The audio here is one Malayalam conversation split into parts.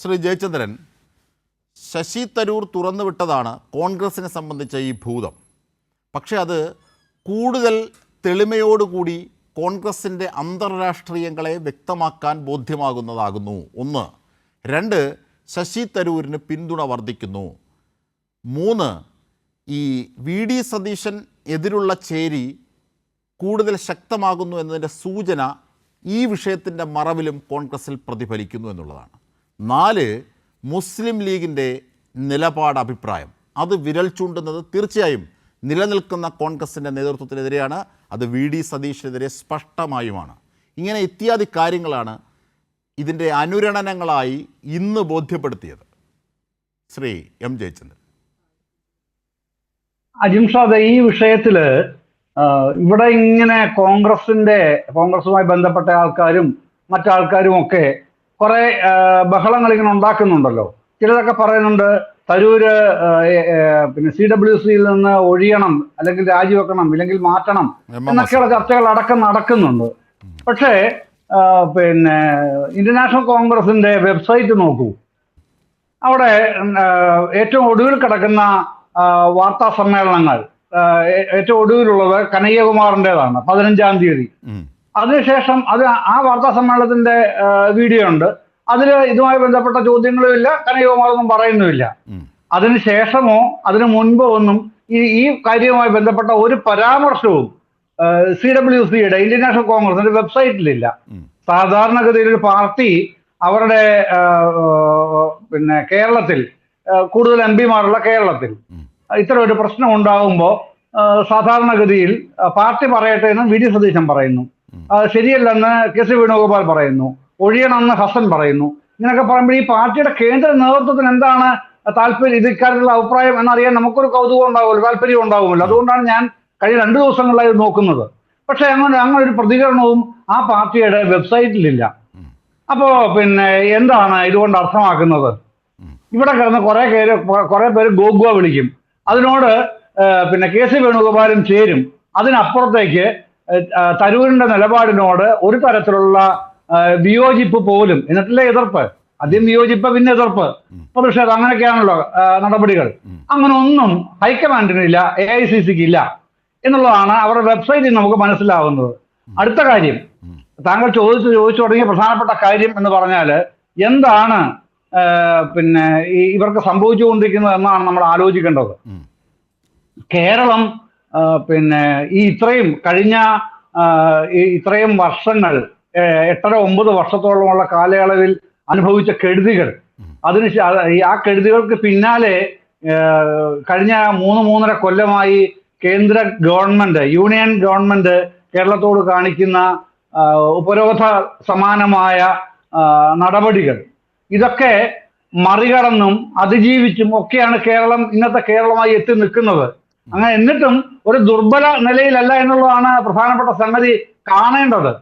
ശ്രീ ജയചന്ദ്രൻ ശശി തരൂർ തുറന്നു തുറന്നുവിട്ടതാണ് കോൺഗ്രസിനെ സംബന്ധിച്ച ഈ ഭൂതം. പക്ഷേ അത് കൂടുതൽ തെളിമയോടുകൂടി കോൺഗ്രസിന്റെ അന്തർരാഷ്ട്രീയങ്ങളെ വ്യക്തമാക്കാൻ ബോധ്യമാകുന്നതാകുന്നു. ഒന്ന് രണ്ട് ശശി തരൂരിന് പിന്തുണ വർദ്ധിക്കുന്നു. മൂന്ന് ഈ വി ഡി സതീശൻ എതിരുള്ള ചേരി കൂടുതൽ ശക്തമാകുന്നു എന്നതിന്റെ സൂചന ഈ വിഷയത്തിന്റെ മറവിലും കോൺഗ്രസിൽ പ്രതിഫലിക്കുന്നു എന്നുള്ളതാണ്. നാല് മുസ്ലിം ലീഗിന്റെ നിലപാട് അഭിപ്രായം അത് വിരൽ ചൂണ്ടുന്നത് തീർച്ചയായും നിലനിൽക്കുന്ന കോൺഗ്രസിന്റെ നേതൃത്വത്തിനെതിരെയാണ് അത് വി ഡി സതീഷിനെതിരെ സ്പഷ്ടമായുമാണ്. ഇങ്ങനെ ഇത്യാദി കാര്യങ്ങളാണ് ഇതിന്റെ അനുരണനങ്ങളായി ഇന്ന് ബോധ്യപ്പെടുത്തിയത്. ശ്രീ എം ജയചന്ദ്രൻ. അജിംഷാദ് ഈ വിഷയത്തിൽ ഇവിടെ ഇങ്ങനെ കോൺഗ്രസിന്റെ കോൺഗ്രസുമായി ബന്ധപ്പെട്ട ആൾക്കാരും മറ്റാൾക്കാരും ഒക്കെ കുറെ ബഹളങ്ങൾ ഇങ്ങനെ ഉണ്ടാക്കുന്നുണ്ടല്ലോ. ചിലരൊക്കെ പറയുന്നുണ്ട് തരൂര് പിന്നെ സി ഡബ്ല്യു സിയിൽ നിന്ന് ഒഴിയണം അല്ലെങ്കിൽ രാജിവെക്കണം ഇല്ലെങ്കിൽ മാറ്റണം എന്നൊക്കെയുള്ള ചർച്ചകൾ അടക്കം നടക്കുന്നുണ്ട്. പക്ഷേ പിന്നെ ഇന്റർനാഷണൽ കോൺഗ്രസിന്റെ വെബ്സൈറ്റ് നോക്കൂ. അവിടെ ഏറ്റവും ഒടുവിൽ കിടക്കുന്ന വാർത്താ സമ്മേളനങ്ങൾ ഏറ്റവും ഒടുവിലുള്ളത് കനയ്യകുമാറിന്റെതാണ് പതിനഞ്ചാം തീയതി. അതിനുശേഷം അത് ആ വാർത്താ സമ്മേളനത്തിന്റെ വീഡിയോ ഉണ്ട്. അതിൽ ഇതുമായി ബന്ധപ്പെട്ട ചോദ്യങ്ങളും ഇല്ല കനയ്യകുമാറൊന്നും പറയുന്നുമില്ല അതിനുശേഷമോ അതിനു മുൻപോ ഒന്നും ഈ ഈ കാര്യവുമായി ബന്ധപ്പെട്ട ഒരു പരാമർശവും സി ഡബ്ല്യു സിയുടെ ഇന്ത്യൻ നാഷണൽ കോൺഗ്രസിന്റെ വെബ്സൈറ്റിലില്ല. സാധാരണഗതിയിൽ ഒരു പാർട്ടി അവരുടെ പിന്നെ കേരളത്തിൽ കൂടുതൽ എം പിമാരുള്ള കേരളത്തിൽ. ഇത്തരം ഒരു പ്രശ്നം ഉണ്ടാകുമ്പോൾ സാധാരണഗതിയിൽ പാർട്ടി പറയട്ടെ എന്ന് വി ഡി സതീശൻ പറയുന്നു. ശരിയല്ലെന്ന് കെ സി വേണുഗോപാൽ പറയുന്നു. ഒഴിയണമെന്ന് ഹസൻ പറയുന്നു. ഇങ്ങനെയൊക്കെ പറയുമ്പോൾ ഈ പാർട്ടിയുടെ കേന്ദ്ര നേതൃത്വത്തിന് എന്താണ് താല്പര്യം? ഇത് ഇക്കാര്യത്തിലുള്ള അഭിപ്രായം എന്നറിയാൻ നമുക്കൊരു കൗതുകം ഉണ്ടാവുമല്ലോ താല്പര്യം ഉണ്ടാവുമല്ലോ. അതുകൊണ്ടാണ് ഞാൻ കഴിഞ്ഞ രണ്ടു ദിവസങ്ങളിലായി നോക്കുന്നത്. പക്ഷെ അങ്ങനെ അങ്ങനെ ഒരു പ്രതികരണവും ആ പാർട്ടിയുടെ വെബ്സൈറ്റിലില്ല. അപ്പോൾ അപ്പോ പിന്നെ എന്താണ് ഇതുകൊണ്ട് അർത്ഥമാക്കുന്നത്? ഇവിടെ കിടന്ന് കുറെ പേര് കുറെ പേര് ഗോഗുവ വിളിക്കും. അതിനോട് പിന്നെ കെ സി വേണുഗോപാലും ചേരും. അതിനപ്പുറത്തേക്ക് തരൂരിന്റെ നിലപാടിനോട് ഒരു തരത്തിലുള്ള വിയോജിപ്പ് പോലും. എന്നിട്ടില്ല എതിർപ്പ്? ആദ്യം വിയോജിപ്പ് പിന്നെ എതിർപ്പ്. പ്രതിഷേധം അങ്ങനെയൊക്കെയാണല്ലോ നടപടികൾ. അങ്ങനെ ഒന്നും ഹൈക്കമാൻഡിനില്ല എ ഐ സി സിക്ക് ഇല്ല എന്നുള്ളതാണ് അവരുടെ വെബ്സൈറ്റിൽ നമുക്ക് മനസ്സിലാവുന്നത്. അടുത്ത കാര്യം താങ്കൾ ചോദിച്ചു ചോദിച്ചു തുടങ്ങിയ പ്രധാനപ്പെട്ട കാര്യം എന്ന് പറഞ്ഞാൽ എന്താണ് പിന്നെ ഇവർക്ക് സംഭവിച്ചുകൊണ്ടിരിക്കുന്നത് എന്നാണ് നമ്മൾ ആലോചിക്കേണ്ടത്. കേരളം പിന്നെ ഈ ഇത്രയും കഴിഞ്ഞ ഇത്രയും വർഷങ്ങൾ എട്ടര ഒമ്പത് വർഷത്തോളമുള്ള കാലയളവിൽ അനുഭവിച്ച കെടുതികൾ. അതിന് ആ കെടുതികൾക്ക് പിന്നാലെ കഴിഞ്ഞ മൂന്ന് മൂന്നര കൊല്ലമായി കേന്ദ്ര ഗവൺമെന്റ് യൂണിയൻ ഗവൺമെന്റ് കേരളത്തോട് കാണിക്കുന്ന ഉപരോധ സമാനമായ നടപടികൾ. ഇതൊക്കെ മറികടന്നും അതിജീവിച്ചും ഒക്കെയാണ് കേരളം ഇന്നത്തെ കേരളമായി എത്തി നിൽക്കുന്നത്. അങ്ങനെ എന്നിട്ടും ഒരു ദുർബല നിലയിലല്ല എന്നുള്ളതാണ് പ്രധാനപ്പെട്ട സംഗതി കാണേണ്ടത്.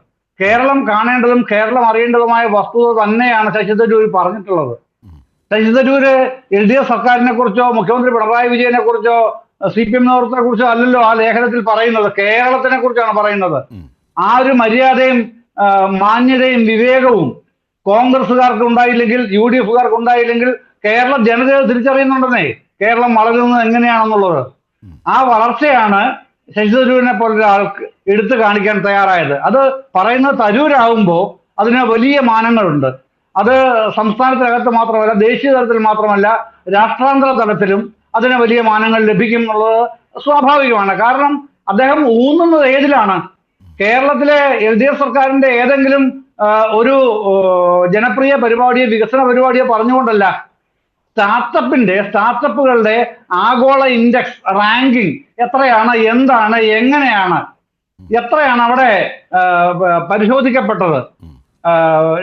കേരളം കാണേണ്ടതും കേരളം അറിയേണ്ടതുമായ വസ്തുത തന്നെയാണ് ശശി തരൂർ പറഞ്ഞിട്ടുള്ളത്. Shashi Tharoor L D F സർക്കാരിനെ കുറിച്ചോ മുഖ്യമന്ത്രി പിണറായി വിജയനെ കുറിച്ചോ സി പി എം നേതൃത്വത്തെ കുറിച്ചോ അല്ലല്ലോ ആ ലേഖനത്തിൽ പറയുന്നത്. കേരളത്തിനെ കുറിച്ചാണ് പറയുന്നത്. ആ ഒരു മര്യാദയും മാന്യതയും വിവേകവും കോൺഗ്രസുകാർക്ക് ഉണ്ടായില്ലെങ്കിൽ യു ഡി എഫുകാർക്ക് ഉണ്ടായില്ലെങ്കിൽ കേരള ജനതയെ തിരിച്ചറിയുന്നുണ്ടെന്നേ. കേരളം വളരുന്നത് എങ്ങനെയാണെന്നുള്ളത്. ആ വളർച്ചയാണ് ശശി തരൂരിനെ പോലൊരാൾക്ക് എടുത്തു കാണിക്കാൻ തയ്യാറായത്. അത് പറയുന്നത് തരൂരാകുമ്പോൾ അതിന് വലിയ മാനങ്ങളുണ്ട്. അത് സംസ്ഥാനത്തിനകത്ത് മാത്രമല്ല ദേശീയ തലത്തിൽ മാത്രമല്ല രാഷ്ട്രാന്തര തലത്തിലും അതിന് വലിയ മാനങ്ങൾ ലഭിക്കും എന്നുള്ളത് സ്വാഭാവികമാണ്. കാരണം അദ്ദേഹം ഊന്നുന്നത് ഏതിലാണ്? കേരളത്തിലെ എൽ ഡി എഫ് സർക്കാരിന്റെ ഏതെങ്കിലും ഒരു ജനപ്രിയ പരിപാടിയോ വികസന പരിപാടിയോ പറഞ്ഞുകൊണ്ടല്ല. സ്റ്റാർട്ടപ്പിന്റെ സ്റ്റാർട്ടപ്പുകളുടെ ആഗോള ഇൻഡെക്സ് റാങ്കിങ് എത്രയാണ് എന്താണ് എങ്ങനെയാണ് എത്രയാണ് അവിടെ പരിശോധിക്കപ്പെട്ടത്?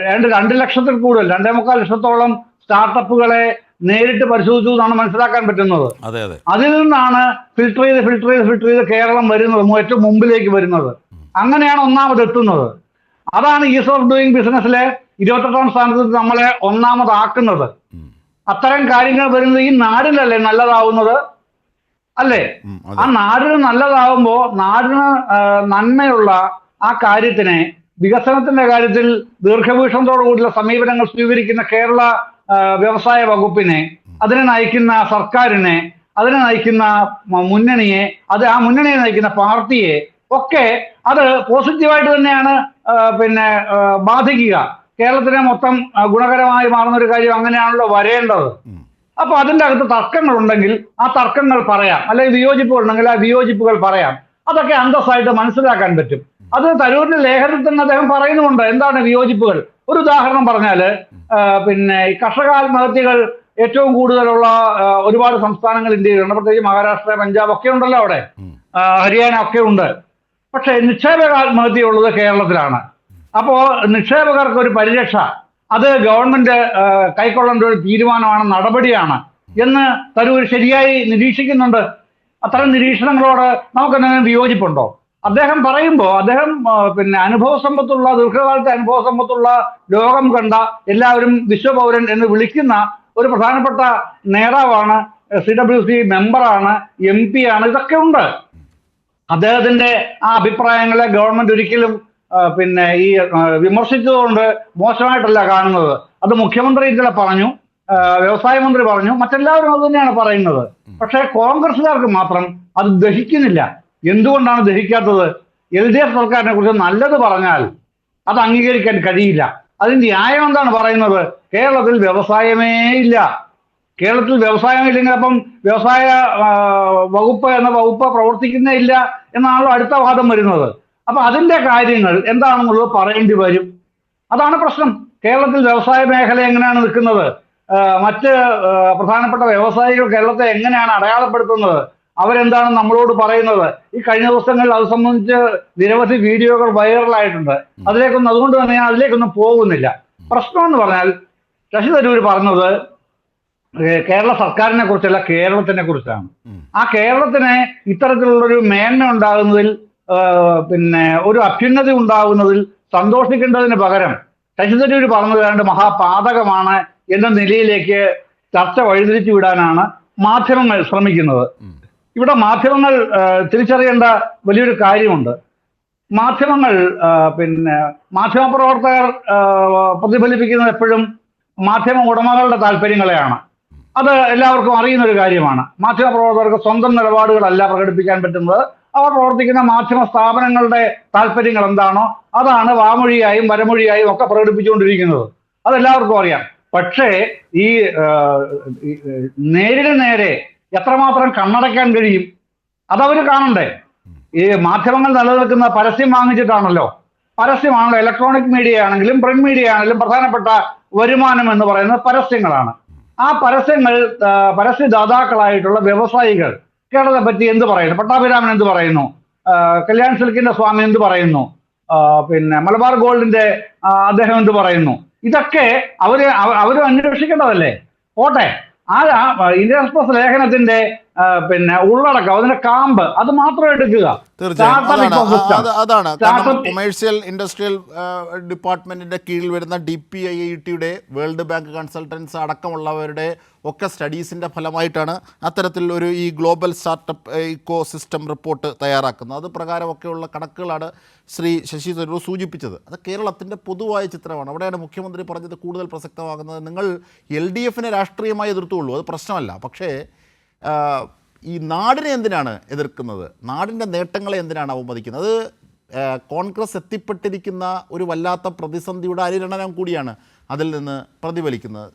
രണ്ട് രണ്ട് ലക്ഷത്തിൽ കൂടുതൽ രണ്ടേ മുക്കാൽ ലക്ഷത്തോളം സ്റ്റാർട്ടപ്പുകളെ നേരിട്ട് പരിശോധിച്ചു എന്നാണ് മനസ്സിലാക്കാൻ പറ്റുന്നത്. അതെ അതെ. അതിൽ നിന്നാണ് ഫിൽട്ടർ ചെയ്ത് ഫിൽട്ടർ ചെയ്ത് ഫിൽട്ടർ ചെയ്ത് കേരളം വരുന്നത് ഏറ്റവും മുമ്പിലേക്ക് വരുന്നത്. അങ്ങനെയാണ് ഒന്നാമത് എത്തുന്നത്. അതാണ് ഈസ് ഓഫ് ഡൂയിങ് ബിസിനസ്സിലെ ഇരുപത്തെട്ടാം സ്ഥാനത്ത് നമ്മളെ ഒന്നാമതാക്കുന്നത്. അത്തരം കാര്യങ്ങൾ വരുന്നത് ഈ നാടിനല്ലേ നല്ലതാവുന്നത്? അല്ലേ? ആ നാടിന് നല്ലതാവുമ്പോ നാടിന് നന്മയുള്ള ആ കാര്യത്തിനെ വികസനത്തിന്റെ കാര്യത്തിൽ ദീർഘവീക്ഷണത്തോടു കൂടിയുള്ള സമീപനങ്ങൾ സ്വീകരിക്കുന്ന കേരള വ്യവസായ വകുപ്പിനെ അതിനെ നയിക്കുന്ന സർക്കാരിനെ അതിനെ നയിക്കുന്ന മുന്നണിയെ അത് ആ മുന്നണിയെ നയിക്കുന്ന പാർട്ടിയെ ഒക്കെ അത് പോസിറ്റീവായിട്ട് തന്നെയാണ് പിന്നെ ബാധിക്കുക. കേരളത്തിനെ മൊത്തം ഗുണകരമായി മാറുന്ന ഒരു കാര്യം അങ്ങനെയാണല്ലോ വരേണ്ടത്. അപ്പൊ അതിന്റെ അകത്ത് തർക്കങ്ങൾ ഉണ്ടെങ്കിൽ ആ തർക്കങ്ങൾ പറയാം. അല്ലെങ്കിൽ വിയോജിപ്പുകൾ ഉണ്ടെങ്കിൽ ആ വിയോജിപ്പുകൾ പറയാം. അതൊക്കെ അന്തസ്സായിട്ട് മനസ്സിലാക്കാൻ പറ്റും. അത് തരൂരിന്റെ ലേഖനത്തിൽ തന്നെ അദ്ദേഹം പറയുന്നുമുണ്ട്. എന്താണ് വിയോജിപ്പുകൾ? ഒരു ഉദാഹരണം പറഞ്ഞാൽ പിന്നെ ഈ കർഷക ആത്മഹത്യകൾ ഏറ്റവും കൂടുതലുള്ള ഒരുപാട് സംസ്ഥാനങ്ങൾ ഇന്ത്യയിലുണ്ട് പ്രത്യേകിച്ച് മഹാരാഷ്ട്ര പഞ്ചാബ് ഒക്കെ ഉണ്ടല്ലോ അവിടെ. ഹരിയാന ഒക്കെ ഉണ്ട്. പക്ഷേ നിക്ഷേപക ആത്മഹത്യ ഉള്ളത് കേരളത്തിലാണ്. അപ്പോ നിക്ഷേപകർക്ക് ഒരു പരിരക്ഷ. അത് ഗവൺമെന്റ് കൈക്കൊള്ളേണ്ട ഒരു തീരുമാനമാണ് നടപടിയാണ് എന്ന് തരൂർ ശരിയായി നിരീക്ഷിക്കുന്നുണ്ട്. അത്തരം നിരീക്ഷണങ്ങളോട് നമുക്ക് എന്തെങ്കിലും വിയോജിപ്പുണ്ടോ? അദ്ദേഹം പറയുമ്പോൾ അദ്ദേഹം പിന്നെ അനുഭവ സമ്പത്തുള്ള ദീർഘകാലത്തെ അനുഭവ സമ്പത്തുള്ള ലോകം കണ്ട എല്ലാവരും വിശ്വപൗരൻ എന്ന് വിളിക്കുന്ന ഒരു പ്രധാനപ്പെട്ട നേതാവാണ് സി ഡബ്ല്യു സി മെമ്പറാണ് എം പി ആണ് ഇതൊക്കെ ഉണ്ട്. അദ്ദേഹത്തിന്റെ ആ അഭിപ്രായങ്ങളെ ഗവൺമെന്റ് ഒരിക്കലും പിന്നെ ഈ വിമർശിച്ചതുകൊണ്ട് മോശമായിട്ടല്ല കാണുന്നത്. അത് മുഖ്യമന്ത്രി ഇന്നലെ പറഞ്ഞു വ്യവസായ മന്ത്രി പറഞ്ഞു മറ്റെല്ലാവരും അത് തന്നെയാണ് പറയുന്നത്. പക്ഷേ കോൺഗ്രസുകാർക്ക് മാത്രം അത് ദഹിക്കുന്നില്ല. എന്തുകൊണ്ടാണ് ദഹിക്കാത്തത്? എൽ ഡി എഫ് സർക്കാരിനെ കുറിച്ച് നല്ലത് പറഞ്ഞാൽ അത് അംഗീകരിക്കാൻ കഴിയില്ല. അതിന് ന്യായം എന്താണ് പറയുന്നത്? കേരളത്തിൽ വ്യവസായമേ ഇല്ല. കേരളത്തിൽ വ്യവസായം ഇല്ലെങ്കിൽ അപ്പം വ്യവസായ വകുപ്പ് എന്ന വകുപ്പ് പ്രവർത്തിക്കുന്നേ ഇല്ല എന്നാണല്ലോ അടുത്ത വാദം വരുന്നത്. അപ്പൊ അതിന്റെ കാര്യങ്ങൾ എന്താണെന്നുള്ളത് പറയേണ്ടി വരും. അതാണ് പ്രശ്നം. കേരളത്തിൽ വ്യവസായ മേഖല എങ്ങനെയാണ് നിൽക്കുന്നത്? മറ്റ് പ്രധാനപ്പെട്ട വ്യവസായികൾ കേരളത്തെ എങ്ങനെയാണ് അടയാളപ്പെടുത്തുന്നത്? അവരെന്താണ് നമ്മളോട് പറയുന്നത്? ഈ കഴിഞ്ഞ ദിവസങ്ങളിൽ അത് സംബന്ധിച്ച് നിരവധി വീഡിയോകൾ വൈറലായിട്ടുണ്ട്. അതിലേക്കൊന്നും അതുകൊണ്ട് തന്നെ ഞാൻ അതിലേക്കൊന്നും പോകുന്നില്ല. പ്രശ്നം എന്ന് പറഞ്ഞാൽ ശശി തരൂർ പറഞ്ഞത് കേരള സർക്കാരിനെ കുറിച്ചല്ല കേരളത്തിനെ കുറിച്ചാണ്. ആ കേരളത്തിന് ഇത്തരത്തിലുള്ളൊരു മേന്മ ഉണ്ടാകുന്നതിൽ പിന്നെ ഒരു അഭ്യുന്നതി ഉണ്ടാകുന്നതിൽ സന്തോഷിക്കേണ്ടതിന് പകരം ശശി തരൂർ പറഞ്ഞത് രണ്ട് മഹാപാതകമാണ് എന്ന നിലയിലേക്ക് ചർച്ച വഴിതിരിച്ചു വിടാനാണ് മാധ്യമങ്ങൾ ശ്രമിക്കുന്നത്. ഇവിടെ മാധ്യമങ്ങൾ തിരിച്ചറിയേണ്ട വലിയൊരു കാര്യമുണ്ട്. മാധ്യമങ്ങൾ പിന്നെ മാധ്യമപ്രവർത്തകർ പ്രവർത്തകർ പ്രതിഫലിപ്പിക്കുന്നത് എപ്പോഴും മാധ്യമ ഉടമകളുടെ താല്പര്യങ്ങളെയാണ്. അത് എല്ലാവർക്കും അറിയുന്ന ഒരു കാര്യമാണ്. മാധ്യമപ്രവർത്തകർക്ക് സ്വന്തം നിലപാടുകളല്ല പ്രകടിപ്പിക്കാൻ പറ്റുന്നത്. അവർ പ്രവർത്തിക്കുന്ന മാധ്യമ സ്ഥാപനങ്ങളുടെ താല്പര്യങ്ങൾ എന്താണോ അതാണ് വാമൊഴിയായും വരമൊഴിയായും ഒക്കെ പ്രകടിപ്പിച്ചുകൊണ്ടിരിക്കുന്നത്. അതെല്ലാവർക്കും അറിയാം. പക്ഷേ ഈ നേരിന് നേരെ എത്രമാത്രം കണ്ണടയ്ക്കാൻ കഴിയും? അതവർ കാണണ്ടേ? ഈ മാധ്യമങ്ങൾ നിലനിൽക്കുന്ന പരസ്യം വാങ്ങിച്ചിട്ടാണല്ലോ. പരസ്യമാണല്ലോ. ഇലക്ട്രോണിക് മീഡിയ ആണെങ്കിലും പ്രിന്റ് മീഡിയ ആണെങ്കിലും പ്രധാനപ്പെട്ട വരുമാനം എന്ന് പറയുന്നത് പരസ്യങ്ങളാണ്. ആ പരസ്യങ്ങൾ പരസ്യദാതാക്കളായിട്ടുള്ള വ്യവസായികൾ കേരളത്തെ പറ്റി എന്ത് പറയുന്നു? പട്ടാഭിരാമൻ എന്ത് പറയുന്നു? കല്യാൺ സിൽക്കിന്റെ സ്വാമി എന്ത് പറയുന്നു? പിന്നെ മലബാർ ഗോൾഡിന്റെ അദ്ദേഹം എന്ത് പറയുന്നു? ഇതൊക്കെ അവർ അവരും അന്വേഷിക്കേണ്ടതല്ലേ? പോട്ടെ. ആ ഇന്ത്യൻ എക്സ്പ്രസ് ലേഖനത്തിന്റെ പിന്നെ ഉള്ളടക്കം അതിന്റെ കാമ്പ് അത് മാത്രം എടുക്കുക. അതാണ് കൊമേഴ്സ്യൽ ഇൻഡസ്ട്രിയൽ ഡിപ്പാർട്ട്മെന്റിന്റെ കീഴിൽ വരുന്ന ഡി പി ഐ ഐ ടിയുടെ വേൾഡ് ബാങ്ക് കൺസൾട്ടൻസ് അടക്കമുള്ളവരുടെ ഒക്കെ സ്റ്റഡീസിന്റെ ഫലമായിട്ടാണ് അത്തരത്തിൽ ഒരു ഈ global startup ecosystem report തയ്യാറാക്കുന്നത്. അത് പ്രകാരമൊക്കെയുള്ള കണക്കുകളാണ് ശ്രീ ശശി തരൂർ സൂചിപ്പിച്ചത്. അത് കേരളത്തിന്റെ പൊതുവായ ചിത്രമാണ്. അവിടെയാണ് മുഖ്യമന്ത്രി പറഞ്ഞത് കൂടുതൽ പ്രസക്തമാകുന്നത്. നിങ്ങൾ എൽ ഡി എഫിനെ രാഷ്ട്രീയമായി എതിർത്തുള്ളൂ. അത് പ്രശ്നമല്ല. പക്ഷേ ഈ നാടിനെ എന്തിനാണ് എതിർക്കുന്നത്? നാടിന്റെ നേട്ടങ്ങളെ എന്തിനാണ് അവമതിക്കുന്നത്? അത് കോൺഗ്രസ് എത്തിപ്പെട്ടിരിക്കുന്ന ഒരു വല്ലാത്ത പ്രതിസന്ധിയുടെ അനുരണനം കൂടിയാണ് അതിൽ നിന്ന് പ്രതിഫലിക്കുന്നത്.